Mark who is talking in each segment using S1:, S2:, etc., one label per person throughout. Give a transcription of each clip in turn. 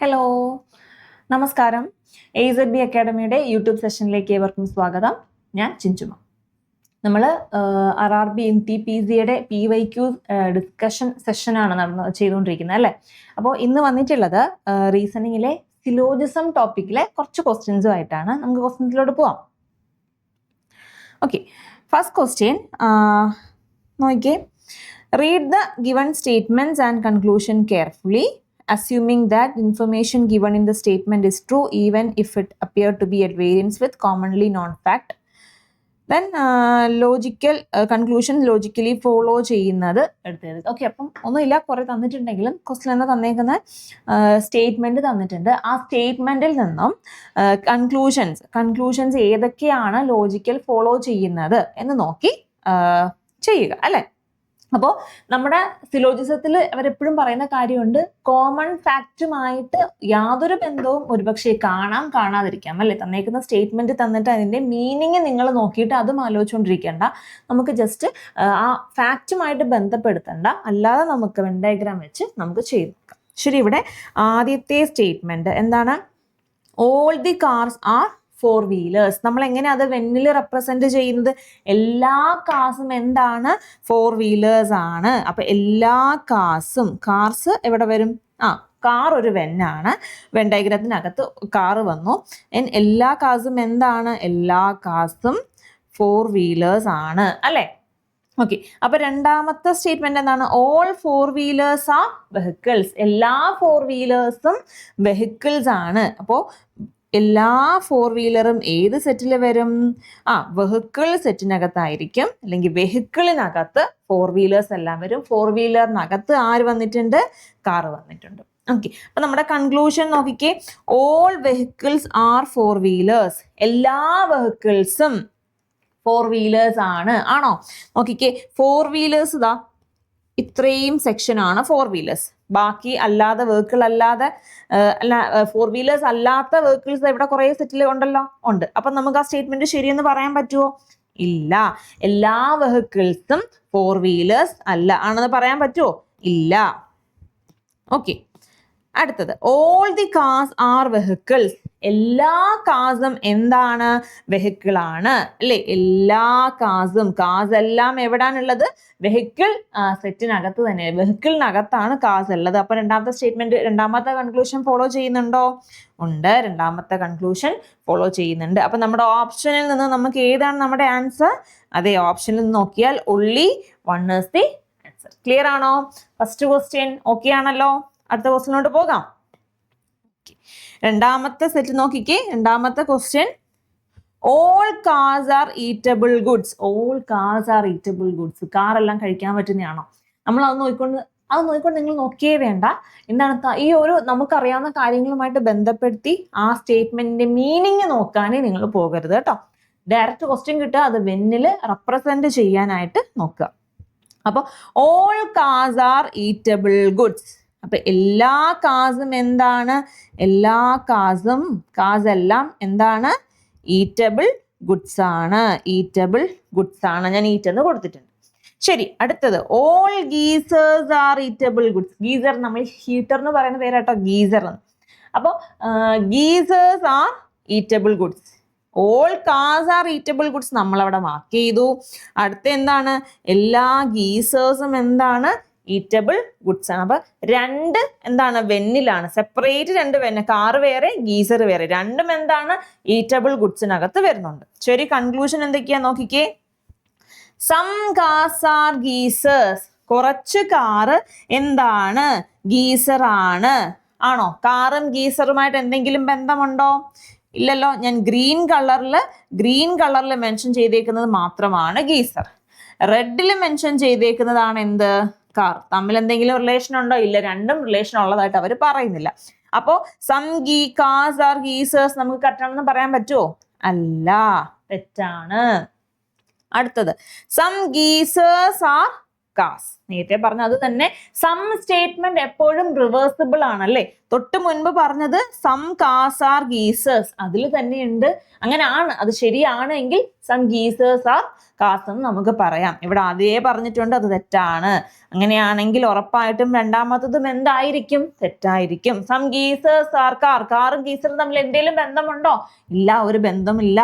S1: Hello നമസ്കാരം. A Z B അക്കാഡമിയുടെ YouTube സെഷനിലേക്ക് ഏവർക്കും സ്വാഗതം. ഞാൻ ചിഞ്ചുമ. നമ്മൾ R R B M T P സിയുടെ പി വൈ ക്യൂ ഡിസ്കഷൻ സെഷനാണ് നടന്ന് ചെയ്തുകൊണ്ടിരിക്കുന്നത് അല്ലേ? അപ്പോൾ ഇന്ന് വന്നിട്ടുള്ളത് റീസണിങ്ങിലെ സിലോജിസം ടോപ്പിക്കിലെ കുറച്ച് ക്വസ്റ്റ്യൻസുമായിട്ടാണ് നമുക്ക് ക്വസ്റ്റ്യൻസിലോട്ട് പോവാം. ഓക്കെ ഫസ്റ്റ് ക്വസ്റ്റ്യൻ നോക്കിയേ. Read the given statements and conclusion carefully assuming that information given in the statement is true even if it appeared to be at variance with commonly known fact. Then logical conclusion logically follow ചെയ്യുന്നത് എടുത്തത്. Okay അപ്പം ഒന്നുമില്ല കുറേ തന്നിട്ടുണ്ടെങ്കിലും question എന്ന് തന്നേക്കുന്ന statement തന്നിട്ടുണ്ട്. ആ സ്റ്റേറ്റ്മെന്റിൽ നിന്നും കൺക്ലൂഷൻസ് കൺക്ലൂഷൻസ് ഏതൊക്കെയാണ് ലോജിക്കൽ ഫോളോ ചെയ്യുന്നത് എന്ന് നോക്കി ചെയ്യുക അല്ലേ? അപ്പോൾ നമ്മുടെ സിലോജിസത്തിൽ അവരെപ്പോഴും പറയുന്ന കാര്യമുണ്ട് കോമൺ ഫാക്റ്റുമായിട്ട് യാതൊരു ബന്ധവും ഒരുപക്ഷെ കാണാം കാണാതിരിക്കാം. അല്ലേ? തന്നേക്കുന്ന സ്റ്റേറ്റ്മെന്റ് തന്നിട്ട് അതിന്റെ മീനിങ് നിങ്ങൾ നോക്കിയിട്ട് അതും ആലോചിച്ചുകൊണ്ടിരിക്കേണ്ട നമുക്ക് ജസ്റ്റ് ആ ഫാക്റ്റുമായിട്ട് ബന്ധപ്പെടുത്തണ്ട. അല്ലാതെ നമുക്ക് വെണ്ടയഗ്രാം വെച്ച് നമുക്ക് ചെയ്ത് നോക്കാം. ശരി ഇവിടെ ആദ്യത്തെ സ്റ്റേറ്റ്മെന്റ് എന്താണ്? All the cars are four wheelers നമ്മൾ എങ്ങനെ അത് വെന്നിൽ റെപ്രസെന്റ് ചെയ്യുന്നത്? എല്ലാ കാസും എന്താണ്? ഫോർ വീലേഴ്സ് ആണ്. അപ്പൊ എല്ലാ കാസും കാർസ് എവിടെ വരും? ആ കാർ ഒരു വെന്നാണ്. വെൻ ഡയഗ്രത്തിനകത്ത് കാർ വന്നു. എല്ലാ കാസും എന്താണ്? എല്ലാ കാസും ഫോർ വീലേഴ്സ് ആണ്. അല്ലേ? ഓക്കെ അപ്പൊ രണ്ടാമത്തെ സ്റ്റേറ്റ്മെന്റ് എന്താണ്? ഓൾ ഫോർ വീലേഴ്സ് ആ വെഹിക്കിൾസ് എല്ലാ ഫോർ വീലേഴ്സും വെഹിക്കിൾസ് ആണ്. അപ്പോൾ എല്ലാ ഫോർ വീലറും ഏത് സെറ്റിൽ വരും? ആ വെഹിക്കിൾ സെറ്റിനകത്തായിരിക്കും അല്ലെങ്കിൽ വെഹിക്കിളിനകത്ത് ഫോർ വീലേഴ്സ് എല്ലാം വരും. ഫോർ വീലറിനകത്ത് ആര് വന്നിട്ടുണ്ട്? കാർ വന്നിട്ടുണ്ട്. ഓക്കെ അപ്പൊ നമ്മുടെ കൺക്ലൂഷൻ നോക്കിക്കേ. All vehicles are four wheelers എല്ലാ വെഹിക്കിൾസും ഫോർ വീലേഴ്സ് ആണ്. ആണോ? നോക്കിക്കേ. ഫോർ വീലേഴ്സ് ഇതാ ഇത്രയും സെക്ഷൻ ആണ് ഫോർ വീലേഴ്സ് ബാക്കി അല്ലാതെ വെഹിക്കിൾ അല്ലാതെ അല്ല ഫോർ വീലേഴ്സ് അല്ലാത്ത വെഹിക്കിൾസ് ഇവിടെ കുറേ സെറ്റിൽ ഉണ്ടല്ലോ. ഉണ്ട്. അപ്പൊ നമുക്ക് ആ സ്റ്റേറ്റ്മെന്റ് ശരിയെന്ന് പറയാൻ പറ്റുമോ ഇല്ല. എല്ലാ വെഹിക്കിൾസും ഫോർ വീലേഴ്സ് അല്ല. ആണെന്ന് പറയാൻ പറ്റുമോ ഇല്ല. ഓക്കെ അടുത്തത്. All the cars are vehicles എല്ലാ കാസും എന്താണ്? വെഹിക്കിൾ ആണ്. അല്ലേ? എല്ലാ കാസും കാസ് എല്ലാം എവിടാണുള്ളത് വെഹിക്കിൾ സെറ്റിനകത്ത് തന്നെ. വെഹിക്കിളിനകത്താണ് കാസ് ഉള്ളത് അപ്പൊ രണ്ടാമത്തെ സ്റ്റേറ്റ്മെന്റ് രണ്ടാമത്തെ കൺക്ലൂഷൻ ഫോളോ ചെയ്യുന്നുണ്ടോ? ഉണ്ട്. രണ്ടാമത്തെ കൺക്ലൂഷൻ ഫോളോ ചെയ്യുന്നുണ്ട്. അപ്പൊ നമ്മുടെ ഓപ്ഷനിൽ നിന്ന് നമുക്ക് ഏതാണ് നമ്മുടെ ആൻസർ അതെ ഓപ്ഷനിൽ നിന്ന് നോക്കിയാൽ only one is the answer clear ആണോ? ഫസ്റ്റ് ക്വസ്റ്റ്യൻ ഓക്കെ ആണല്ലോ? അടുത്ത ക്വസ്റ്റിനോട്ട് പോകാം. രണ്ടാമത്തെ സെറ്റ് നോക്കിക്കേ. രണ്ടാമത്തെ question all cars are eatable goods all cars are eatable goods car എല്ലാം കഴിക്കാൻ പറ്റുന്നതാണോ? നമ്മൾ അത് നോക്കിക്കൊണ്ട് അത് നോക്കിക്കൊണ്ട് നിങ്ങൾ നോക്കിയേ വേണ്ട. എന്താണ് ഈ ഒരു നമുക്കറിയാവുന്ന കാര്യങ്ങളുമായിട്ട് ബന്ധപ്പെടുത്തി ആ സ്റ്റേറ്റ്മെന്റിന്റെ മീനിങ് നോക്കാനേ നിങ്ങൾ പോകരുത് കേട്ടോ. ഡയറക്റ്റ് ക്വസ്റ്റ്യൻ കിട്ടുക അത് വെന്നിൽ റെപ്രസെന്റ് ചെയ്യാനായിട്ട് നോക്കുക. അപ്പോൾ all cars are eatable goods അപ്പൊ എല്ലാ കാസും എന്താണ്? എല്ലാ കാസും കാസെല്ലാം എന്താണ്? ഈറ്റബിൾ ഗുഡ്സ് ആണ്. ഈറ്റബിൾ ഗുഡ്സ് ആണ്. ഞാൻ ഈറ്റെന്ന് കൊടുത്തിട്ടുണ്ട്. ശരി അടുത്തത്. All geysers are eatable goods geyser നമ്മൾ ഹീറ്റർ എന്ന് പറയുന്ന പേരാട്ടോ ഗീസർ എന്ന്. അപ്പോൾ geysers are eatable goods all cars are eatable goods നമ്മൾ അവിടെ മാർക്ക് ചെയ്തു. അടുത്ത എന്താണ്? എല്ലാ ഗീസേഴ്സും എന്താണ്? ഈറ്റബിൾ ഗുഡ്സ് ആണ് അപ്പൊ രണ്ട് എന്താണ് വെന്നിലാണ്. സെപ്പറേറ്റ് രണ്ട് വെന്ന് കാറ് വേറെ ഗീസർ വേറെ. രണ്ടും എന്താണ്? ഈറ്റബിൾ ഗുഡ്സിനകത്ത് വരുന്നുണ്ട്. ചെറിയ കൺക്ലൂഷൻ എന്തൊക്കെയാ നോക്കിക്കേ? സം കാസ് ആർ ഗീസേഴ്സ് കുറച്ച് കാറ് എന്താണ്? ഗീസർ ആണ്. ആണോ? കാറും ഗീസറുമായിട്ട് എന്തെങ്കിലും ബന്ധമുണ്ടോ? ഇല്ലല്ലോ. ഞാൻ ഗ്രീൻ കളറിൽ ഗ്രീൻ കളറിൽ മെൻഷൻ ചെയ്തേക്കുന്നത് മാത്രമാണ് ഗീസർ. റെഡിൽ മെൻഷൻ ചെയ്തേക്കുന്നതാണ് എന്ത്? കാർ. തമ്മിൽ എന്തെങ്കിലും റിലേഷൻ ഉണ്ടോ? ഇല്ല. രണ്ടും റിലേഷൻ ഉള്ളതായിട്ട് അവർ പറയുന്നില്ല. അപ്പോൾ സം ഗീ കാസ് ആർ ഗീസേഴ്സ് നമുക്ക് കറക്റ്റാണെന്ന് പറയാൻ പറ്റുമോ അല്ല. തെറ്റാണ്. അടുത്തത്. സം ഗീസേഴ്സ് ആർ കാസ് നേരത്തെ പറഞ്ഞ അത് തന്നെ സം സ്റ്റേറ്റ്മെന്റ് എപ്പോഴും റിവേഴ്സിബിൾ ആണല്ലേ? തൊട്ട് മുൻപ് പറഞ്ഞത് സം കാസ് ആർ ഗീസേഴ്സ് അതിൽ തന്നെയുണ്ട്. അങ്ങനെ ആണ് അത് ശരിയാണ് എങ്കിൽ സം ഗീസേഴ്സ് ആർ കാസ് എന്ന് നമുക്ക് പറയാം. ഇവിടെ അതേ പറഞ്ഞിട്ടുണ്ട് അത് തെറ്റാണ്. അങ്ങനെയാണെങ്കിൽ ഉറപ്പായിട്ടും രണ്ടാമത്തതും എന്തായിരിക്കും? തെറ്റായിരിക്കും. സം ഗീസേഴ്സ് ആർ കാർ കാറും ഗീസറും തമ്മിൽ എന്തെങ്കിലും ബന്ധമുണ്ടോ? ഇല്ല ഒരു ബന്ധമില്ല.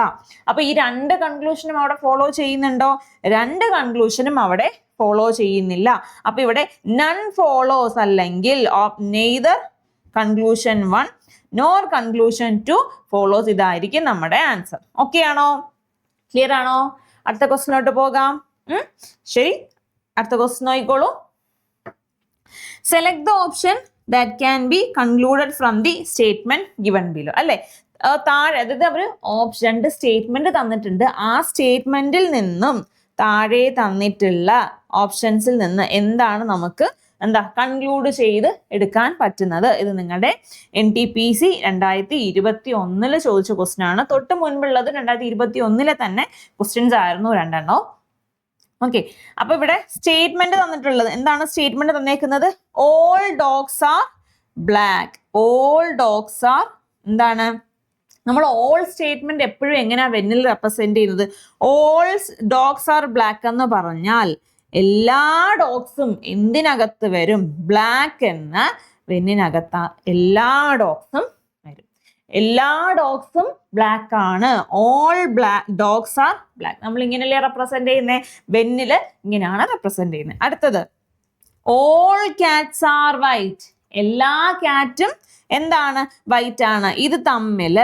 S1: അപ്പൊ ഈ രണ്ട് കൺക്ലൂഷനും അവിടെ ഫോളോ ചെയ്യുന്നുണ്ടോ? രണ്ട് കൺക്ലൂഷനും അവിടെ ഫോളോ ചെയ്യുന്നില്ല. അപ്പൊ ഇവിടെ നൺ ഫോളോസ് അല്ലെങ്കിൽ neither conclusion one nor conclusion two follows ഇതായിരിക്കും നമ്മുടെ ആൻസർ ഓക്കെ ആണോ? ക്ലിയർ ആണോ? അടുത്ത ക്വസ്റ്റിനോട്ട് പോകാം. ശരി. അടുത്ത ക്വസ്റ്റ്യൻ നോക്കിക്കോളൂ. Select the option that can be concluded from the statement given below അല്ലെ? താഴെ അതായത് അവർ ഓപ്ഷൻ രണ്ട് സ്റ്റേറ്റ്മെന്റ് തന്നിട്ടുണ്ട്. ആ സ്റ്റേറ്റ്മെന്റിൽ നിന്നും താഴെ തന്നിട്ടുള്ള ഓപ്ഷൻസിൽ നിന്ന് എന്താണ് നമുക്ക് എന്താ കൺക്ലൂഡ് ചെയ്ത് എടുക്കാൻ പറ്റുന്നത്? ഇത് നിങ്ങളുടെ എൻ ടി പി സി രണ്ടായിരത്തി ഇരുപത്തി ഒന്നിൽ ചോദിച്ച ക്വസ്റ്റ്യൻ ആണ്. തൊട്ട് മുൻപുള്ളത് രണ്ടായിരത്തി ഇരുപത്തി ഒന്നിലെ തന്നെ ക്വസ്റ്റ്യൻസ് ആയിരുന്നു രണ്ടെണ്ണം. ഓക്കെ അപ്പൊ ഇവിടെ സ്റ്റേറ്റ്മെന്റ് തന്നിട്ടുള്ളത് എന്താണ് statement തന്നേക്കുന്നത്? All dogs are black all dogs are എന്താണ്? നമ്മൾ ഓൾ സ്റ്റേറ്റ്മെന്റ് എപ്പോഴും എങ്ങനെയാ വെന്നിൽ റെപ്രസെന്റ് ചെയ്യുന്നത്? ഓൾ ഡോഗ്സ് ആർ ബ്ലാക്ക് എന്ന് പറഞ്ഞാൽ എല്ലാ ഡോഗ്സും എന്തിനകത്ത് വരും? ബ്ലാക്ക് എന്ന വെന്നിനകത്ത എല്ലാ ഡോഗ്സും വരും. എല്ലാ ഡോഗ്സും ബ്ലാക്ക് ആണ്. All black dogs are black നമ്മൾ ഇങ്ങനെയല്ലേ റെപ്രസെന്റ് ചെയ്യുന്നത് വെന്നിൽ ഇങ്ങനെയാണ് റെപ്രസെന്റ് ചെയ്യുന്നത് അടുത്തത്. ഓൾ കാറ്റ്സ് ആർ വൈറ്റ് എല്ലാ കാറ്റും എന്താണ്? വൈറ്റ് ആണ്. ഇത് തമ്മിൽ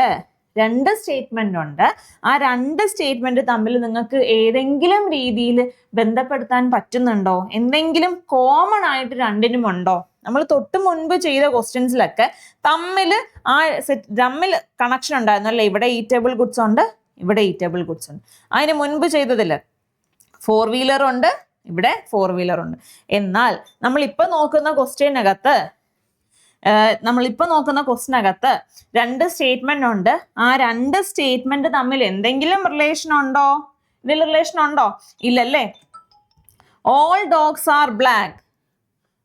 S1: രണ്ട് സ്റ്റേറ്റ്മെന്റ് ഉണ്ട്. ആ രണ്ട് സ്റ്റേറ്റ്മെന്റ് തമ്മിൽ നിങ്ങൾക്ക് ഏതെങ്കിലും രീതിയിൽ ബന്ധപ്പെടുത്താൻ പറ്റുന്നുണ്ടോ? എന്തെങ്കിലും കോമൺ ആയിട്ട് രണ്ടിനും ഉണ്ടോ? നമ്മൾ തൊട്ട് മുൻപ് ചെയ്ത ക്വസ്റ്റ്യൻസിലൊക്കെ തമ്മിൽ ആ സെറ്റ് തമ്മിൽ കണക്ഷൻ ഉണ്ടായിരുന്നു ഇവിടെ ഇവിടെ ടേബിൾ ഗുഡ്സ് ഉണ്ട് ഇവിടെ ഈറ്റബിൾ ഗുഡ്സ് ഉണ്ട്. അതിന് മുൻപ് ചെയ്തതിൽ ഫോർ വീലർ ഉണ്ട് ഇവിടെ ഫോർ വീലർ ഉണ്ട്. എന്നാൽ നമ്മൾ ഇപ്പൊ നോക്കുന്ന ക്വസ്റ്റ്യനകത്ത് നമ്മളിപ്പോൾ നോക്കുന്ന ക്വസ്റ്റിനകത്ത് രണ്ട് സ്റ്റേറ്റ്മെന്റ് ഉണ്ട്. ആ രണ്ട് സ്റ്റേറ്റ്മെന്റ് തമ്മിൽ എന്തെങ്കിലും റിലേഷൻ ഉണ്ടോ? ഇതിൽ റിലേഷൻ ഉണ്ടോ? ഇല്ലല്ലേ? All dogs are black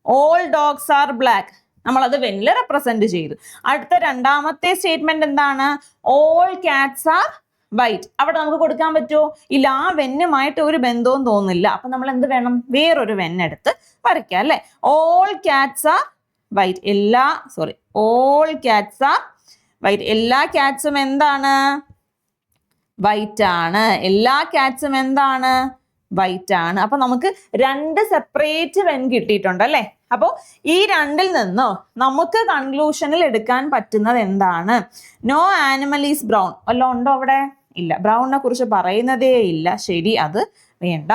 S1: all dogs are black നമ്മളത് വെന്നിൽ റെപ്രസെന്റ് ചെയ്തു. അടുത്ത രണ്ടാമത്തെ സ്റ്റേറ്റ്മെന്റ് എന്താണ്? ഓൾ കാറ്റ്സ് ആർ വൈറ്റ് അവിടെ നമുക്ക് കൊടുക്കാൻ പറ്റുമോ? ഇല്ല ആ വെന്നുമായിട്ട് ഒരു ബന്ധവും തോന്നില്ല അപ്പൊ നമ്മൾ എന്ത് വേണം? വേറൊരു വെന്നെടുത്ത് വരയ്ക്കാം അല്ലെ? ഓൾ കാറ്റ്സ് ആർ വൈറ്റ് എല്ലാ sorry all cats are white എല്ലാ കാറ്റ്സും എന്താണ്? വൈറ്റ് ആണ്. എല്ലാ കാറ്റ്സും എന്താണ്? വൈറ്റ് ആണ്. അപ്പൊ നമുക്ക് രണ്ട് സെപ്പറേറ്റ് വെൻ കിട്ടിയിട്ടുണ്ട് അല്ലേ? അപ്പോൾ ഈ രണ്ടിൽ നിന്നോ നമുക്ക് കൺക്ലൂഷനിൽ എടുക്കാൻ പറ്റുന്നത് എന്താണ്? നോ ആനിമൽ ഈസ് ബ്രൗൺ അല്ല ഉണ്ടോ അവിടെ? ഇല്ല. ബ്രൗണിനെ കുറിച്ച് പറയുന്നതേ ഇല്ല. ശരി അത് വേണ്ട.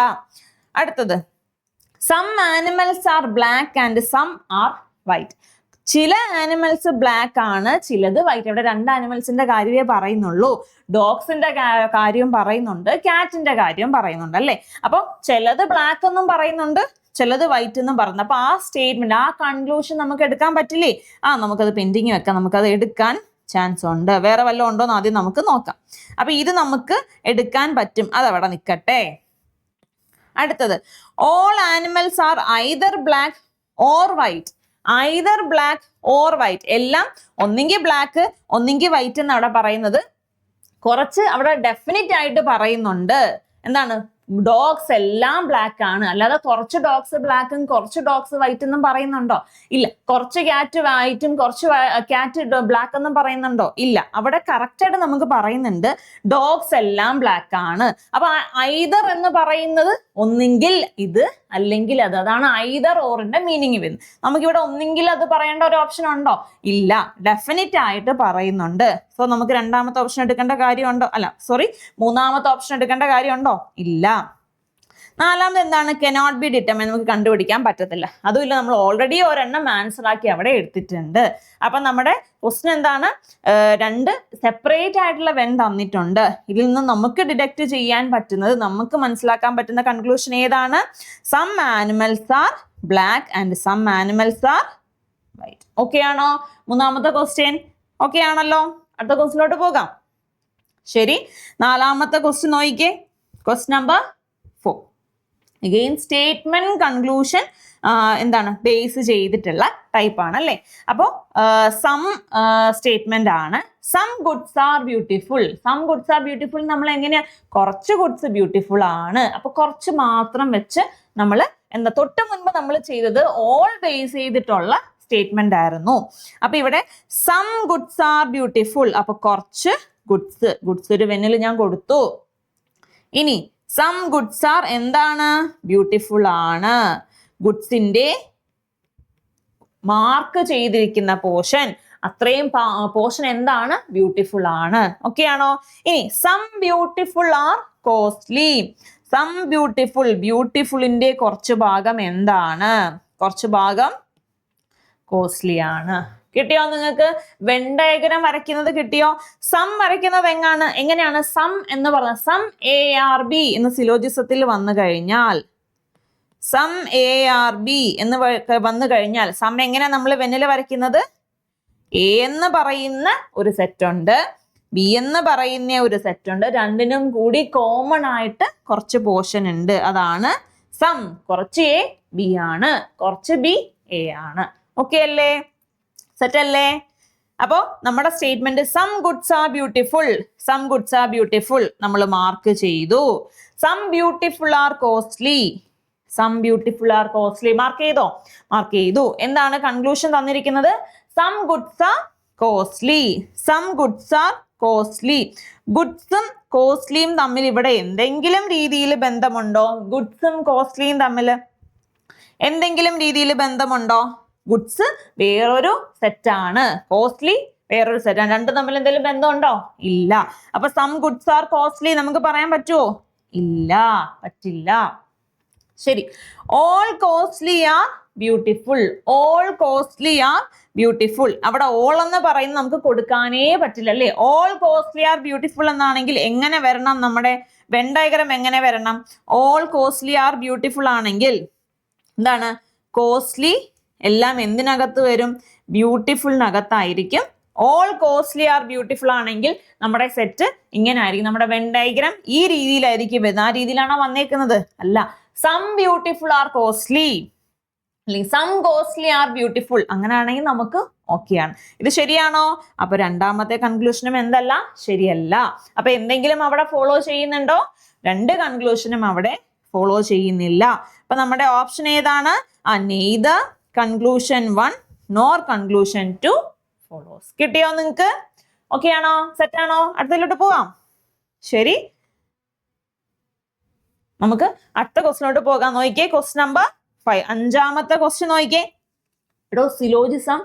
S1: അടുത്തത്. Some animals are black and some are white ചില ആനിമൽസ് ബ്ലാക്ക് ആണ് ചിലത് വൈറ്റ് ഇവിടെ രണ്ട് ആനിമൽസിന്റെ കാര്യമേ പറയുന്നുള്ളൂ. ഡോഗ്സിന്റെ കാര്യം പറയുന്നുണ്ട് കാറ്റിന്റെ കാര്യം പറയുന്നുണ്ട് അല്ലേ? അപ്പൊ ചിലത് ബ്ലാക്ക് എന്നും പറയുന്നുണ്ട് ചിലത് വൈറ്റ് എന്നും പറഞ്ഞു അപ്പൊ ആ സ്റ്റേറ്റ്മെന്റ് ആ കൺക്ലൂഷൻ നമുക്ക് എടുക്കാൻ പറ്റില്ലേ? ആ നമുക്കത് പെൻഡിങ് വെക്കാം. നമുക്കത് എടുക്കാൻ ചാൻസ് ഉണ്ട്. വേറെ വല്ലതും ഉണ്ടോ എന്ന് ആദ്യം നമുക്ക് നോക്കാം. അപ്പൊ ഇത് നമുക്ക് എടുക്കാൻ പറ്റും. അതവിടെ നിൽക്കട്ടെ അടുത്തത്. All animals are either black or white either black or white എല്ലാം ഒന്നെങ്കിൽ ബ്ലാക്ക് ഒന്നെങ്കിൽ വൈറ്റ് എന്ന് അവിടെ പറയുന്നത്. കുറച്ച് അവിടെ ഡെഫിനറ്റ് ആയിട്ട് പറയുന്നുണ്ട്. എന്താണ്? ഡോഗ്സ് എല്ലാം ബ്ലാക്ക് ആണ്. അല്ലാതെ കുറച്ച് ഡോഗ്സ് ബ്ലാക്കും കുറച്ച് ഡോഗ്സ് വൈറ്റ് എന്നും പറയുന്നുണ്ടോ? ഇല്ല. കുറച്ച് ക്യാറ്റ് വൈറ്റും കുറച്ച് ക്യാറ്റ് ബ്ലാക്ക് എന്നും പറയുന്നുണ്ടോ? ഇല്ല. അവിടെ കറക്റ്റ് ആയിട്ട് നമുക്ക് പറയുന്നുണ്ട് ഡോഗ്സ് എല്ലാം ബ്ലാക്ക് ആണ്. അപ്പൊ ഐദർ എന്ന് പറയുന്നത് ഒന്നെങ്കിൽ ഇത് അല്ലെങ്കിൽ അത്. അതാണ് ഐദർ ഓറിന്റെ മീനിങ് വരുന്നത് നമുക്കിവിടെ ഒന്നെങ്കിൽ അത് പറയേണ്ട ഒരു ഓപ്ഷൻ ഉണ്ടോ? ഇല്ല. ഡെഫിനറ്റ് ആയിട്ട് പറയുന്നുണ്ട്. സോ നമുക്ക് രണ്ടാമത്തെ ഓപ്ഷൻ എടുക്കേണ്ട കാര്യമുണ്ടോ? അല്ല സോറി മൂന്നാമത്തെ ഓപ്ഷൻ എടുക്കേണ്ട കാര്യമുണ്ടോ? ഇല്ല. നാലാമത് എന്താണ്? കനോട്ട് ബി ഡിറ്റർമൈൻ നമുക്ക് കണ്ടുപിടിക്കാൻ പറ്റത്തില്ല. അതുമില്ല നമ്മൾ ഓൾറെഡി ഒരെണ്ണം ആൻസർ ആക്കി അവിടെ എടുത്തിട്ടുണ്ട്. അപ്പം നമ്മുടെ ക്വസ്റ്റൻ എന്താണ്? രണ്ട് സെപ്പറേറ്റ് ആയിട്ടുള്ള വെൻ തന്നിട്ടുണ്ട്. ഇതിൽ നിന്ന് നമുക്ക് ഡിഡക്റ്റ് ചെയ്യാൻ പറ്റുന്നത് നമുക്ക് മനസ്സിലാക്കാൻ പറ്റുന്ന കൺക്ലൂഷൻ ഏതാണ്? Some animals are black and some animals are white okay ആണോ? മൂന്നാമത്തെ ക്വസ്റ്റ്യൻ ഓക്കെ ആണല്ലോ? അടുത്ത ക്വസ്റ്റിനോട്ട് പോകാം. ശരി. നാലാമത്തെ ക്വസ്റ്റ്യൻ നോക്കിക്കേ. Quest number four again statement conclusion എന്താണ്? ബേസ് ചെയ്തിട്ടുള്ള ടൈപ്പ് ആണ് അല്ലേ? അപ്പോൾ സം സ്റ്റേറ്റ്മെന്റ് ആണ്. Some goods are beautiful some goods are beautiful നമ്മൾ എങ്ങനെയാ? കുറച്ച് ഗുഡ്സ് ബ്യൂട്ടിഫുൾ ആണ്. അപ്പൊ കുറച്ച് മാത്രം വെച്ച് നമ്മൾ എന്താ തൊട്ട് മുൻപ് നമ്മൾ ചെയ്തത് ഓൾ ബേസ് ചെയ്തിട്ടുള്ള സ്റ്റേറ്റ്മെന്റ് ആയിരുന്നു. അപ്പൊ ഇവിടെ സം ഗുഡ്സ് ആർ ബ്യൂട്ടിഫുൾ അപ്പൊ കുറച്ച് ഗുഡ്സ് ഗുഡ്സ് ഒരു വെന്നിൽ ഞാൻ കൊടുത്തു. ഇനി സം ഗുഡ്സ് ആർ എന്താണ്? ബ്യൂട്ടിഫുൾ ആണ്. ഗുഡ്സിന്റെ മാർക്ക് ചെയ്തിരിക്കുന്ന പോർഷൻ അത്രയും പോർഷൻ എന്താണ്? ബ്യൂട്ടിഫുൾ ആണ്. ഓക്കെ ആണോ? ഇനി some beautiful are costly some beautiful ബ്യൂട്ടിഫുളിന്റെ കുറച്ച് ഭാഗം എന്താണ്? കുറച്ച് ഭാഗം കോസ്റ്റ്ലി ആണ്. കിട്ടിയോ നിങ്ങൾക്ക്? വെൻ ഡയഗ്രാം വരയ്ക്കുന്നത് കിട്ടിയോ? സം വരയ്ക്കുന്നത് എങ്ങാണ്? എങ്ങനെയാണ്? സം എന്ന് പറഞ്ഞ സം എ ആർ ബി എന്ന സിലോജിസത്തിൽ വന്നു കഴിഞ്ഞാൽ സം എ ആർ ബി എന്ന് വന്നു കഴിഞ്ഞാൽ സം എങ്ങനെ നമ്മൾ വെന്നിൽ വരയ്ക്കുന്നത്? എ എന്ന് പറയുന്ന ഒരു സെറ്റ് ഉണ്ട്. ബി എന്ന് പറയുന്ന ഒരു സെറ്റ് ഉണ്ട്. രണ്ടിനും കൂടി കോമൺ ആയിട്ട് കുറച്ച് പോർഷൻ ഉണ്ട്. അതാണ് സം കുറച്ച് എ ബി ആണ്. കുറച്ച് ബി എ ആണ്. ഓക്കെ അല്ലേ? സെറ്റ് അല്ലേ അപ്പോ നമ്മുടെ statement some goods are beautiful some goods are beautiful നമ്മൾ മാർക്ക് ചെയ്തു. Some beautiful are costly some beautiful are costly mark ചെയ്തോ? മാർക്ക് ചെയ്തു. എന്താണ് കൺക്ലൂഷൻ തന്നിരിക്കുന്നത്? Some goods are costly some goods are costly ഗുഡ്സും കോസ്റ്റ്ലിയും തമ്മിൽ ഇവിടെ എന്തെങ്കിലും രീതിയിൽ ബന്ധമുണ്ടോ? ഗുഡ്സും കോസ്റ്റ്ലിയും തമ്മിൽ എന്തെങ്കിലും രീതിയിൽ ബന്ധമുണ്ടോ? ഗുഡ്സ് വേറൊരു സെറ്റാണ് കോസ്റ്റ്ലി വേറൊരു സെറ്റാണ് രണ്ടും തമ്മിൽ എന്തെങ്കിലും ബന്ധമുണ്ടോ? ഇല്ല. അപ്പൊ സം ഗുഡ്സ് ആർ കോസ്റ്റ്ലി നമുക്ക് പറയാൻ പറ്റുമോ ഇല്ല. പറ്റില്ല. ശരി. All costly are beautiful all costly are beautiful അവിടെ ഓൾ എന്ന് പറയുന്നത് നമുക്ക് കൊടുക്കാനേ പറ്റില്ല അല്ലേ? ഓൾ കോസ്റ്റ്ലി ആർ ബ്യൂട്ടിഫുൾ എന്നാണെങ്കിൽ എങ്ങനെ വരണം? നമ്മുടെ വെൻ ഡയഗ്രം എങ്ങനെ വരണം? ഓൾ കോസ്റ്റ്ലി ആർ ബ്യൂട്ടിഫുൾ ആണെങ്കിൽ എന്താണ്? കോസ്റ്റ്ലി എല്ലാം എന്തിനകത്ത് വരും? ബ്യൂട്ടിഫുളിനകത്തായിരിക്കും. ഓൾ കോസ്റ്റ്ലി ആർ ബ്യൂട്ടിഫുൾ ആണെങ്കിൽ നമ്മുടെ സെറ്റ് ഇങ്ങനെ ആയിരിക്കും നമ്മുടെ വെൻ ഡയഗ്രാം ഈ രീതിയിലായിരിക്കും വരുന്നത്. ആ രീതിയിലാണോ വന്നേക്കുന്നത്? അല്ല. സം ബ്യൂട്ടിഫുൾ ആർ കോസ്റ്റ്ലി അല്ലെങ്കിൽ സം കോസ്റ്റ്ലി ആർ ബ്യൂട്ടിഫുൾ അങ്ങനെയാണെങ്കിൽ നമുക്ക് ഓക്കെയാണ് ഇത് ശരിയാണോ? അപ്പൊ രണ്ടാമത്തെ കൺക്ലൂഷനും എന്തല്ല? ശരിയല്ല. അപ്പൊ എന്തെങ്കിലും അവിടെ ഫോളോ ചെയ്യുന്നുണ്ടോ? രണ്ട് കൺക്ലൂഷനും അവിടെ ഫോളോ ചെയ്യുന്നില്ല. അപ്പൊ നമ്മുടെ ഓപ്ഷൻ ഏതാണ്? ആ neither conclusion one nor conclusion two follows കിട്ടിയോ നിങ്ങൾക്ക് ഓക്കെ ആണോ? സെറ്റ് ആണോ? അടുത്തതിലോട്ട് പോവാം. ശരി. നമുക്ക് അടുത്ത ക്വസ്റ്റിനോട്ട് പോകാം. നോക്കിയേ ക്വസ്റ്റ്യൻ നമ്പർ ഫൈവ് അഞ്ചാമത്തെ ക്വസ്റ്റ്യൻ നോക്കിയേ. എടോ സിലോജിസം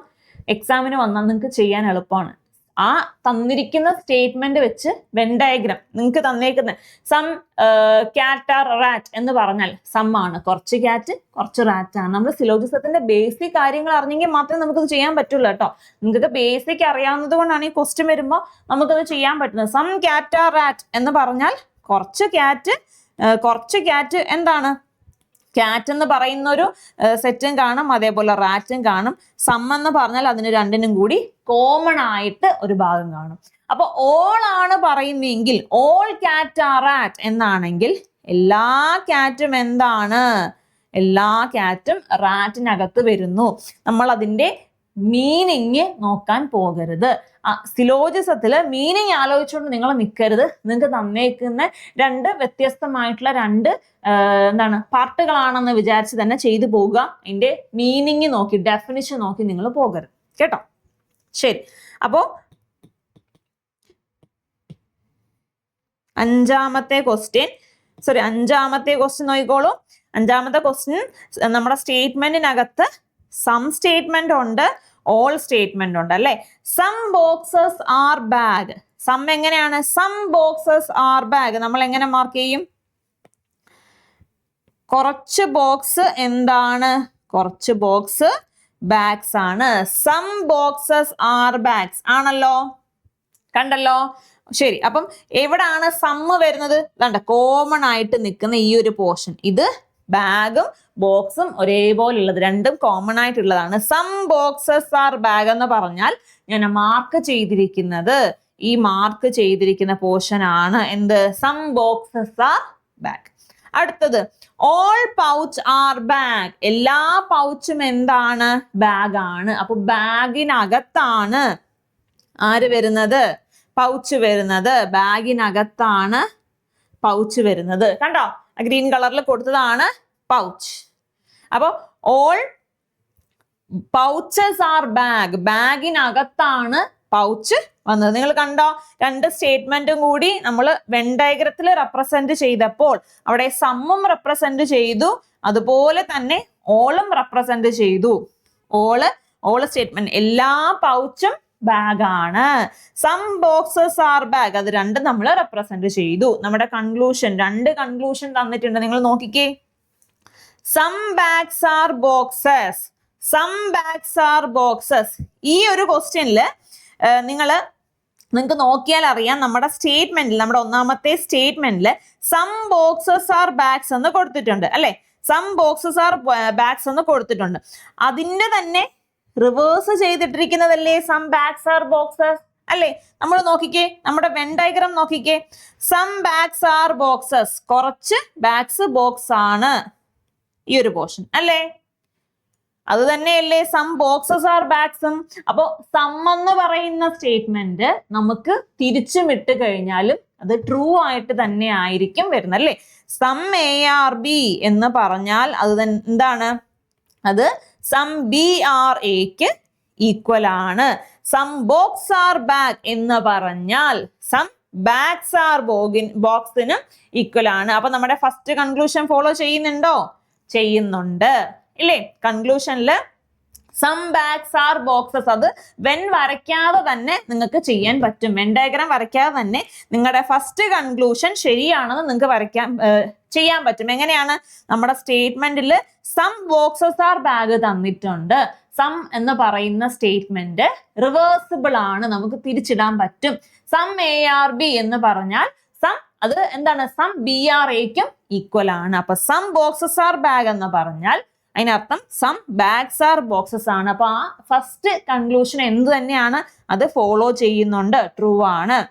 S1: എക്സാമിന് വന്നാൽ നിങ്ങൾക്ക് ചെയ്യാൻ എളുപ്പമാണ്. ആ തന്നിരിക്കുന്ന സ്റ്റേറ്റ്മെന്റ് വെച്ച് വെൻ ഡയഗ്രാം നിങ്ങൾക്ക് തന്നേക്കുന്ന. സം ക്യാറ്റ് ആർ റാറ്റ് എന്ന് പറഞ്ഞാൽ സം ആണ്. കുറച്ച് ക്യാറ്റ് കുറച്ച് റാറ്റ് ആണ്. നമ്മൾ സിലോജിസത്തിന്റെ ബേസിക് കാര്യങ്ങൾ അറിഞ്ഞെങ്കിൽ മാത്രമേ നമുക്കത് ചെയ്യാൻ പറ്റുള്ളൂ കേട്ടോ. നിങ്ങൾക്ക് ബേസിക് അറിയാവുന്നത് കൊണ്ടാണ് ഈ ക്വസ്റ്റ്യൻ വരുമ്പോൾ നമുക്കത് ചെയ്യാൻ പറ്റുന്നത്. സം ക്യാറ്റ് ആർ റാറ്റ് എന്ന് പറഞ്ഞാൽ കുറച്ച് ക്യാറ്റ് കുറച്ച് ക്യാറ്റ് എന്താണ്? ക്യാറ്റ് എന്ന് പറയുന്ന ഒരു സെറ്റും കാണും അതേപോലെ റാറ്റും കാണും. സം എന്ന് പറഞ്ഞാൽ അതിന് രണ്ടിനും കൂടി കോമൺ ആയിട്ട് ഒരു ഭാഗം കാണും. അപ്പൊ ഓൾ ആണ് പറയുന്നെങ്കിൽ ഓൾ ക്യാറ്റ് ആർ റാറ്റ് എന്നാണെങ്കിൽ എല്ലാ ക്യാറ്റും എന്താണ്? എല്ലാ ക്യാറ്റും റാറ്റിനകത്ത് വരുന്നു. നമ്മൾ അതിന്റെ മീനിങ് നോക്കാൻ പോകരുത്. സിലോജിസത്തിൽ മീനിങ് ആലോചിച്ചുകൊണ്ട് നിങ്ങൾ നിൽക്കരുത് നിങ്ങൾക്ക് തന്നേക്കുന്ന രണ്ട് വ്യത്യസ്തമായിട്ടുള്ള രണ്ട് എന്താണ് പാർട്ടുകളാണെന്ന് വിചാരിച്ച് തന്നെ ചെയ്തു പോവുക. അതിന്റെ മീനിങ് നോക്കി ഡെഫിനിഷൻ നോക്കി നിങ്ങൾ പോകരുത്. കേട്ടോ? ശരി. അപ്പോ അഞ്ചാമത്തെ ക്വസ്റ്റ്യൻ സോറി അഞ്ചാമത്തെ ക്വസ്റ്റ്യൻ നോക്കിക്കോളൂ. അഞ്ചാമത്തെ ക്വസ്റ്റ്യൻ നമ്മുടെ സ്റ്റേറ്റ്മെന്റിനകത്ത് സം സ്റ്റേറ്റ്മെന്റ് ഉണ്ട് ഓൾ സ്റ്റേറ്റ്മെന്റ് ഉണ്ട് അല്ലെ? Some boxes are bag some എങ്ങനെയാണ്? സം ബോക്സസ് ആർ ബാഗ് നമ്മൾ എങ്ങനെ മാർക്ക് ചെയ്യും? കുറച്ച് ബോക്സ് എന്താണ്? കുറച്ച് ബോക്സ് ബാഗ്സ് ആണ്. സം ബോക്സസ് ആർ ബാഗ്സ് ആണല്ലോ? കണ്ടല്ലോ? ശരി അപ്പം എവിടാണ് സമ്മ് വരുന്നത്? വേണ്ട കോമൺ ആയിട്ട് നിൽക്കുന്ന ഈ ഒരു പോർഷൻ ഇത് ബാഗും ബോക്സും ഒരേപോലുള്ളത് രണ്ടും കോമൺ ആയിട്ടുള്ളതാണ്. സം ബോക്സസ് ആർ ബാഗ് എന്ന് പറഞ്ഞാൽ ഞാൻ മാർക്ക് ചെയ്തിരിക്കുന്നത്. ഈ മാർക്ക് ചെയ്തിരിക്കുന്ന പോർഷൻ ആണ്. എന്ത്? സം ബോക്സസ് ആർ ബാഗ് അടുത്തത് ഓൾ പൗച്ച് ആർ ബാഗ് എല്ലാ പൗച്ചും എന്താണ്? ബാഗ് ആണ്. അപ്പൊ ബാഗിനകത്താണ് ആര് വരുന്നത്? പൗച്ച് വരുന്നത്. ബാഗിനകത്താണ് പൗച്ച് വരുന്നത്. കണ്ടോ? ഗ്രീൻ കളറിൽ കൊടുത്തതാണ് പൗച്ച്. അപ്പൊ ഓൾ പൗച്ചസ് ആർ ബാഗ് ബാഗിനകത്താണ് പൗച്ച് വന്നത്. നിങ്ങൾ കണ്ടോ? രണ്ട് സ്റ്റേറ്റ്മെന്റും കൂടി നമ്മൾ വെൻ റെപ്രസെന്റ് ചെയ്തപ്പോൾ അവിടെ സമ്മും റെപ്രസെന്റ് ചെയ്തു. അതുപോലെ തന്നെ ഓളും റെപ്രസെന്റ് ചെയ്തു. ഓൾ ഓൾ സ്റ്റേറ്റ്മെന്റ് എല്ലാ പൗച്ചും ബാഗാണ് സം ബോക്സസ് ആർ ബാഗ് അത് രണ്ടും നമ്മൾ റെപ്രസെന്റ് ചെയ്തു. നമ്മുടെ കൺക്ലൂഷൻ രണ്ട് കൺക്ലൂഷൻ തന്നിട്ടുണ്ട്. നിങ്ങൾ നോക്കിക്കേ. Some bags are boxes some bags are boxes ഈ ഒരു ക്വസ്റ്റ്യനിൽ നിങ്ങൾ നിങ്ങൾക്ക് നോക്കിയാൽ അറിയാം നമ്മുടെ സ്റ്റേറ്റ്മെന്റിൽ നമ്മുടെ ഒന്നാമത്തെ സ്റ്റേറ്റ്മെന്റിൽ സം ബോക്സസ് ആർ ബാഗ്സ് എന്ന് കൊടുത്തിട്ടുണ്ട്. അല്ലെ? സം ബോക്സസ് ആർ ബാഗ്സ് എന്ന് കൊടുത്തിട്ടുണ്ട്. അതിന്റെ തന്നെ റിവേഴ്സ് ചെയ്തിട്ടിരിക്കുന്നതല്ലേ? സം ബാഗ്സ് ആർ ബോക്സസ് അല്ലേ? നമ്മൾ നോക്കിക്കേ നമ്മുടെ വെൻ നോക്കിക്കേ. സം ബാഗ്സ് ആർ ബോക്സസ് കുറച്ച് ബാഗ്സ് ബോക്സ് ആണ് ഈ ഒരു പോർഷൻ അല്ലേ? അത് തന്നെയല്ലേ? സം ബോക്സസ് ആർ ബാഗ്സും അപ്പോ സം എന്ന് പറയുന്ന സ്റ്റേറ്റ്മെന്റ് നമുക്ക് തിരിച്ചും ഇട്ട് കഴിഞ്ഞാലും അത് ട്രൂ ആയിട്ട് തന്നെ ആയിരിക്കും വരുന്നത് അല്ലേ? സം എ ആർ ബി എന്ന് പറഞ്ഞാൽ അത് എന്താണ്? അത് സം ബി ആർ എക്ക് ഈക്വൽ ആണ്. സം ബോക്സ് ആർ ബാഗ് എന്ന് പറഞ്ഞാൽ സം ബാഗ്സ് ആർ ബോഗിൻ ബോക്സിന് ഈക്വൽ ആണ്. അപ്പൊ നമ്മുടെ ഫസ്റ്റ് കൺക്ലൂഷൻ ഫോളോ ചെയ്യുന്നുണ്ടോ? ചെയ്യുന്നുണ്ട്. ഇല്ലേ? കൺക്ലൂഷനിൽ സം ബാഗ്സ് ആർ ബോക്സസ് അത് വെൻ വരയ്ക്കാതെ തന്നെ നിങ്ങൾക്ക് ചെയ്യാൻ പറ്റും. വെൻ ഡയഗ്രാം വരയ്ക്കാതെ തന്നെ നിങ്ങളുടെ ഫസ്റ്റ് കൺക്ലൂഷൻ ശരിയാണെന്ന് നിങ്ങൾക്ക് വരയ്ക്കാൻ ചെയ്യാൻ പറ്റും. എങ്ങനെയാണ്? നമ്മുടെ സ്റ്റേറ്റ്മെന്റിൽ സം ബോക്സസ് ആർ ബാഗ് തന്നിട്ടുണ്ട്. സം എന്ന് പറയുന്ന സ്റ്റേറ്റ്മെന്റ് റിവേഴ്സിബിൾ ആണ്. നമുക്ക് തിരിച്ചിടാൻ പറ്റും. സം എ ആർ ബി എന്ന് പറഞ്ഞാൽ സം അത് എന്താണ്? സം ബി ആർ എക്കും ഈക്വൽ ആണ്. അപ്പൊ സം ബോക്സസ് ആർ ബാഗ് എന്ന് പറഞ്ഞാൽ അതിനർത്ഥം സം ബാഗ്സ് ആർ ബോക്സസ് ആണ്. അപ്പൊ ആ ഫസ്റ്റ് കൺക്ലൂഷൻ എന്ത് തന്നെയാണ്? അത് ഫോളോ ചെയ്യുന്നുണ്ട്. ട്രൂ ആണ്.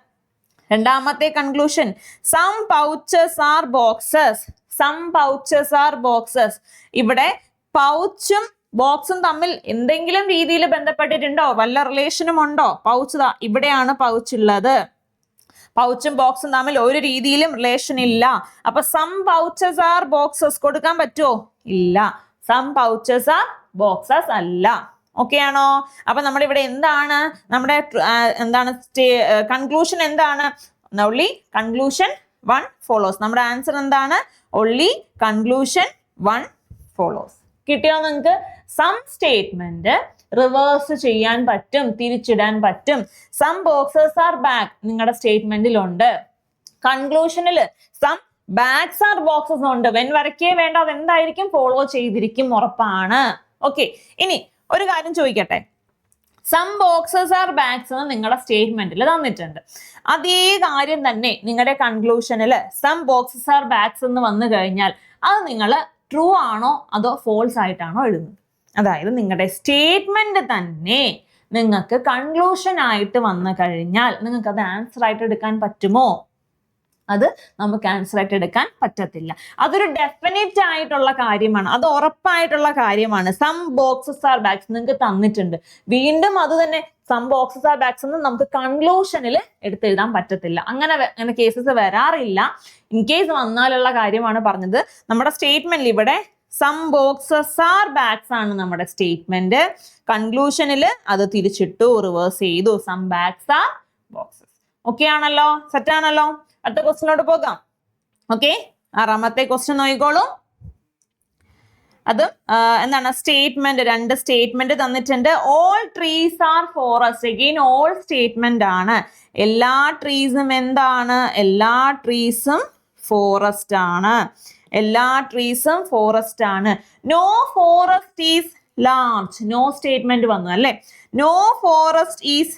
S1: രണ്ടാമത്തെ conclusion some pouches are boxes some pouches are boxes ഇവിടെ പൗച്ചും ബോക്സും തമ്മിൽ എന്തെങ്കിലും രീതിയിൽ ബന്ധപ്പെട്ടിട്ടുണ്ടോ? വല്ല റിലേഷനും ഉണ്ടോ? പൗച്ച് ഇവിടെയാണ് പൗച്ച് ഉള്ളത്. പൗച്ചും ബോക്സും തമ്മിൽ ഒരു രീതിയിലും റിലേഷൻ ഇല്ല. അപ്പൊ സം പൗച്ചസ് ആർ ബോക്സസ് കൊടുക്കാൻ പറ്റുമോ ഇല്ല. സം പൗച്ചസ് ആർ ബോക്സസ് അല്ല. ഓക്കെ ആണോ? അപ്പൊ നമ്മുടെ ഇവിടെ എന്താണ്? നമ്മുടെ എന്താണ് കൺക്ലൂഷൻ എന്താണ്? ഒള്ളി കൺക്ലൂഷൻ വൺ ഫോളോസ് നമ്മുടെ ആൻസർ എന്താണ്? ഒള്ളി കൺക്ലൂഷൻ വൺ ഫോളോസ് കിട്ടിയോ നിങ്ങൾക്ക്? സം സ്റ്റേറ്റ്മെന്റ് റിവേഴ്സ് ചെയ്യാൻ പറ്റും തിരിച്ചിടാൻ പറ്റും. സം ബോക്സസ് ആർ ബാക്ക് നിങ്ങളുടെ സ്റ്റേറ്റ്മെന്റിലുണ്ട് കൺക്ലൂഷനിൽ സം ബാഗ്സ് ആർ ബോക്സസ് ഉണ്ട്. വെൻ വരയ്ക്കേ വേണ്ട അത് എന്തായിരിക്കും ഫോളോ ചെയ്തിരിക്കും ഉറപ്പാണ്. ഓക്കെ ഇനി ഒരു കാര്യം ചോദിക്കട്ടെ. സം ബോക്സസ് ആർ ബാഗ്സ് എന്ന് നിങ്ങളുടെ സ്റ്റേറ്റ്മെന്റിൽ തന്നിട്ടുണ്ട്. അതേ കാര്യം തന്നെ നിങ്ങളുടെ കൺക്ലൂഷനിൽ സം ബോക്സസ് ആർ ബാഗ്സ് എന്ന് വന്നു കഴിഞ്ഞാൽ അത് നിങ്ങൾ ട്രൂ ആണോ അതോ ഫോൾസ് ആയിട്ടാണോ എഴുതുന്നത്? അതായത് നിങ്ങളുടെ സ്റ്റേറ്റ്മെന്റ് തന്നെ നിങ്ങൾക്ക് കൺക്ലൂഷൻ ആയിട്ട് വന്നു കഴിഞ്ഞാൽ നിങ്ങൾക്ക് അത് ആൻസർ ആയിട്ട് എടുക്കാൻ പറ്റുമോ? അത് നമുക്ക് ആൻസർ ആയിട്ട് എടുക്കാൻ പറ്റത്തില്ല. അതൊരു ഡെഫിനറ്റ് ആയിട്ടുള്ള കാര്യമാണ്. അത് ഉറപ്പായിട്ടുള്ള കാര്യമാണ്. സം ബോക്സസ് ആർ ബാഗ്സ് നിങ്ങൾക്ക് തന്നിട്ടുണ്ട്. വീണ്ടും അത് തന്നെ സം ബോക്സസ് ആർ ബാഗ്സ് എന്ന് നമുക്ക് കൺക്ലൂഷനിൽ എടുത്തെഴുതാൻ പറ്റത്തില്ല. അങ്ങനെ അങ്ങനെ കേസസ് വരാറില്ല. ഇൻ കേസ് വന്നാലുള്ള കാര്യമാണ് പറഞ്ഞത്. നമ്മുടെ സ്റ്റേറ്റ്മെന്റിൽ ഇവിടെ സം ബോക്സസ് ആർ ബാഗ്സ് ആണ് നമ്മുടെ സ്റ്റേറ്റ്മെന്റ് കൺക്ലൂഷനിൽ അത് തിരിച്ചിട്ടു റിവേഴ്സ് ചെയ്തു. Some bags are boxes okay ആണല്ലോ? സെറ്റ് ആണല്ലോ? അടുത്ത ക്വസ്റ്റിനോട് പോകാം. ഓക്കെ ആറാമത്തെ ക്വസ്റ്റ്യൻ നോക്കിക്കോളൂ. അത് എന്താണ് സ്റ്റേറ്റ്മെന്റ് രണ്ട് സ്റ്റേറ്റ്മെന്റ് തന്നിട്ടുണ്ട്. All trees are forest again all statement ആണ്. എല്ലാ ട്രീസും എന്താണ്? എല്ലാ ട്രീസും ഫോറസ്റ്റ് ആണ്. എല്ലാ ട്രീസും ഫോറസ്റ്റ് ആണ്. No forest is large no statement വന്നു അല്ലേ? നോ ഫോറസ്റ്റ് ഈസ്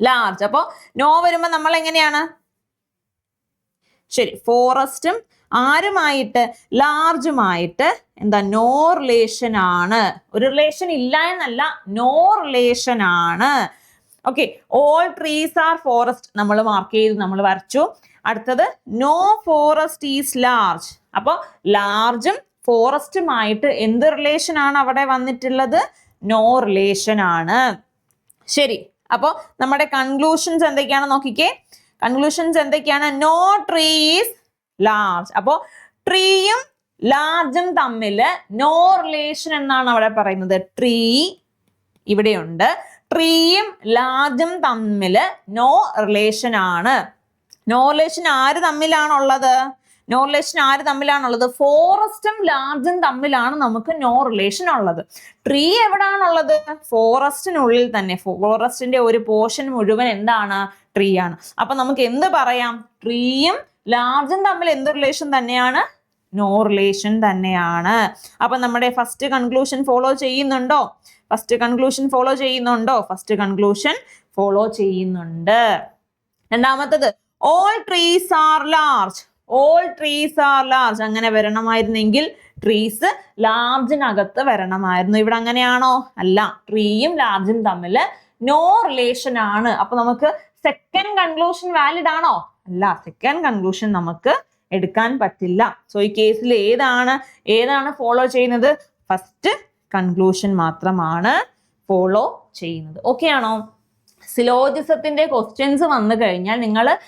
S1: ലാർജ് അപ്പോൾ നോ വരുമ്പോൾ നമ്മൾ എങ്ങനെയാണ് ശരി ഫോറസ്റ്റും ആരുമായിട്ട്? ലാർജുമായിട്ട്. എന്താ നോ റിലേഷൻ ആണ്. ഒരു റിലേഷൻ ഇല്ല എന്നല്ല നോ റിലേഷൻ ആണ്. Okay all trees are forest. നമ്മൾ മാർക്ക് ചെയ്ത് നമ്മൾ വരച്ചു. അടുത്തത് നോ ഫോറസ്റ്റ് ഈസ് ലാർജ്. അപ്പോൾ ലാർജും ഫോറസ്റ്റുമായിട്ട് എന്ത് റിലേഷൻ ആണ് അവിടെ വന്നിട്ടുള്ളത്? നോ റിലേഷൻ ആണ്. ശരി അപ്പോൾ നമ്മുടെ കൺക്ലൂഷൻസ് എന്തൊക്കെയാണ് നോക്കിക്കേ? കൺക്ലൂഷൻസ് എന്തൊക്കെയാണ്? നോ ട്രീസ് ലാർജ് അപ്പോ ട്രീയും ലാർജും തമ്മിൽ നോ റിലേഷൻ എന്നാണ് അവിടെ പറയുന്നത്. ട്രീ ഇവിടെയുണ്ട്. ട്രീയും ലാർജും തമ്മിൽ നോ റിലേഷൻ ആണ്. നോ റിലേഷൻ ആര് തമ്മിലാണുള്ളത്? നോ റിലേഷൻ ആര് തമ്മിലാണുള്ളത്? ഫോറസ്റ്റും ലാർജും തമ്മിലാണ് നമുക്ക് നോ റിലേഷൻ ഉള്ളത്. ട്രീ എവിടാണുള്ളത്? ഫോറസ്റ്റിനുള്ളിൽ തന്നെ. ഫോറസ്റ്റിന്റെ ഒരു പോർഷൻ മുഴുവൻ എന്താണ്? ട്രീ ആണ്. അപ്പൊ നമുക്ക് എന്ത് പറയാം? ട്രീയും ലാർജും തമ്മിൽ എന്ത് റിലേഷൻ തന്നെയാണ്? നോ റിലേഷൻ തന്നെയാണ്. അപ്പൊ നമ്മുടെ ഫസ്റ്റ് കൺക്ലൂഷൻ ഫോളോ ചെയ്യുന്നുണ്ടോ? ഫസ്റ്റ് കൺക്ലൂഷൻ ഫോളോ ചെയ്യുന്നുണ്ടോ? ഫസ്റ്റ് കൺക്ലൂഷൻ ഫോളോ ചെയ്യുന്നുണ്ട്. രണ്ടാമത്തത് all trees are large all trees are large അങ്ങനെ വരണമായിരുന്നെങ്കിൽ ട്രീസ് ലാർജിനകത്ത് വരണമായിരുന്നു. ഇവിടെ അങ്ങനെയാണോ? അല്ല ട്രീയും ലാർജും തമ്മിൽ നോ റിലേഷൻ ആണ്. അപ്പൊ നമുക്ക് സെക്കൻഡ് കൺക്ലൂഷൻ വാലിഡ് ആണോ? അല്ല സെക്കൻഡ് കൺക്ലൂഷൻ നമുക്ക് എടുക്കാൻ പറ്റില്ല. സോ ഈ കേസിൽ ഏതാണ് ഏതാണ് ഫോളോ ചെയ്യുന്നത്? ഫസ്റ്റ് കൺക്ലൂഷൻ മാത്രമാണ് ഫോളോ ചെയ്യുന്നത്. ഓക്കെ ആണോ? സിലോജിസത്തിന്റെ ക്വസ്റ്റ്യൻസ് വന്നു കഴിഞ്ഞാൽ നിങ്ങൾ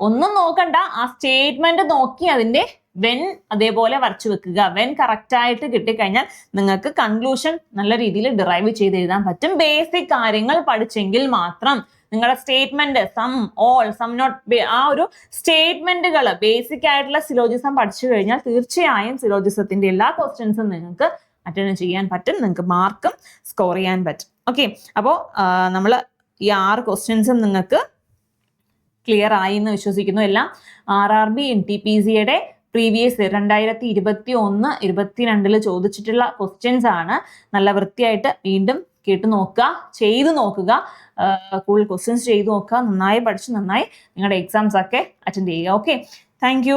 S1: ഒന്നും നോക്കണ്ട ആ സ്റ്റേറ്റ്മെന്റ് നോക്കി അതിന്റെ വെൻ അതേപോലെ വരച്ചു വെക്കുക. വെൻ കറക്റ്റ് ആയിട്ട് കിട്ടിക്കഴിഞ്ഞാൽ നിങ്ങൾക്ക് കൺക്ലൂഷൻ നല്ല രീതിയിൽ ഡിറൈവ് ചെയ്ത് എഴുതാൻ പറ്റും. ബേസിക് കാര്യങ്ങൾ പഠിച്ചെങ്കിൽ മാത്രം. നിങ്ങളുടെ statement some all some not ആ ഒരു സ്റ്റേറ്റ്മെന്റുകൾ ബേസിക് ആയിട്ടുള്ള സിലോജിസം പഠിച്ചു കഴിഞ്ഞാൽ തീർച്ചയായും സിലോജിസത്തിന്റെ എല്ലാ ക്വസ്റ്റ്യൻസും നിങ്ങൾക്ക് അറ്റൻഡ് ചെയ്യാൻ പറ്റും. നിങ്ങൾക്ക് മാർക്കും സ്കോർ ചെയ്യാൻ പറ്റും. ഓക്കെ അപ്പോൾ നമ്മൾ ഈ ആറ് ക്വസ്റ്റ്യൻസും നിങ്ങൾക്ക് ക്ലിയർ ആയി എന്ന് വിശ്വസിക്കുന്നു. എല്ലാം R R B N T P സിയുടെ പ്രീവിയസ് രണ്ടായിരത്തി ഇരുപത്തി ഒന്ന് ഇരുപത്തിരണ്ടിൽ ചോദിച്ചിട്ടുള്ള ക്വസ്റ്റ്യൻസ് ആണ്. നല്ല വൃത്തിയായിട്ട് വീണ്ടും കേട്ട് നോക്കുക ചെയ്ത് നോക്കുക കൂടുതൽ ക്വസ്റ്റ്യൻസ് ചെയ്ത് നോക്കുക നന്നായി പഠിച്ച് നന്നായി നിങ്ങളുടെ എക്സാംസ് ഒക്കെ അറ്റൻഡ് ചെയ്യുക. Okay thank